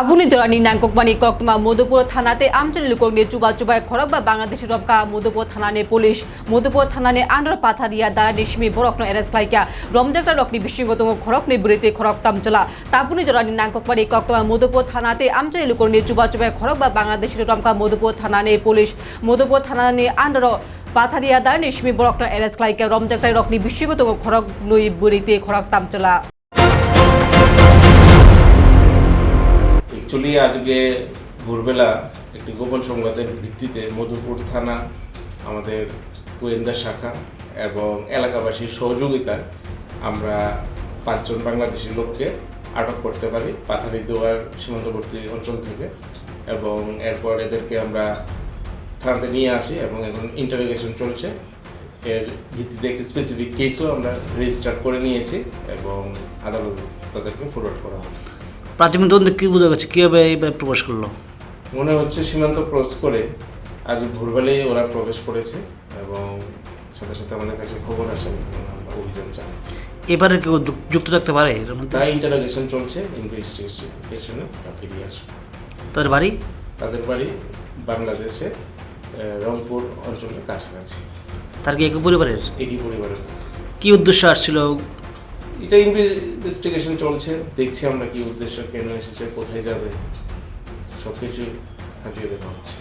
তাবুনি জরানি নাংককমানি কক্তমা মধুপুর থানাতে আমচালি লুকংনি চুবা চুবাই খরক বা বাংলাদেশি রবকা মধুপুর থানানে পুলিশ। মধুপুর থানানে আন্ডার পাথারিয়া দ্বারা নিশমি বরকন এরেস খাইকা রমজাকটা রকনি বিশৃঙ্গত খরকনি বুড়িতে খরক তামচলা তাবুনি জরানি নাংককমানি কক্তমা মধুপুর থানাতে আমচালি লুকংনি চুবা চুবাই খরক বা বাংলাদেশি রমকা মধুপুর থানানে পুলিশ। মধুপুর থানানে আন্ডার পাথারিয়া দ্বারা নিশমি বরকন এরেস খাইকা রমজাকটা রকনি বিশৃঙ্গত খরক নই বুড়িতে খরক তামচলা অ্যাকচুয়ালি আজকে ভোরবেলা একটি গোপন সংবাদের ভিত্তিতে মধুপুর থানা, আমাদের গোয়েন্দা শাখা এবং এলাকাবাসীর সহযোগিতায় আমরা পাঁচজন বাংলাদেশি লোককে আটক করতে পারি পাথারি দোয়ার সীমান্তবর্তী অঞ্চল থেকে এবং এরপর এদেরকে আমরা থানাতে নিয়ে আসি এবং এখন ইন্টারোগেশন চলছে। এর ভিত্তিতে একটি স্পেসিফিক কেসও আমরা রেজিস্টার করে নিয়েছি এবং আদালত তাদেরকে ফরওয়ার্ড করা হবে। প্রাথমিক তদন্তে কী বোঝা গেছে? কীভাবে এইভাবে প্রবেশ করল? মনে হচ্ছে সীমান্ত ক্রস করে আজ ভোরবেলায় ওরা প্রবেশ করেছে এবং সাথে সাথে আমাদের কাছে খবর আসে অভিযান চালাই। এবারে কেউ যুক্ত থাকতে পারে এর মধ্যে? তাই ইন্টারোগেশন চলছে ইনভেস্টিগেশনে তা ফিরিয়ে আসবে তাদের বাড়ি? তাদের বাড়ি বাংলাদেশে রংপুর অঞ্চলের কাছাকাছি। তার কি একই পরিবারের? একই পরিবারের। কী উদ্দেশ্য আসছিল? এটা ইনভেস্টিগেশন চলছে, দেখছি আমরা কি উদ্দেশ্য কেন এসেছে, কোথায় যাবে সব কিছু খাটিয়ে দেখা হচ্ছে।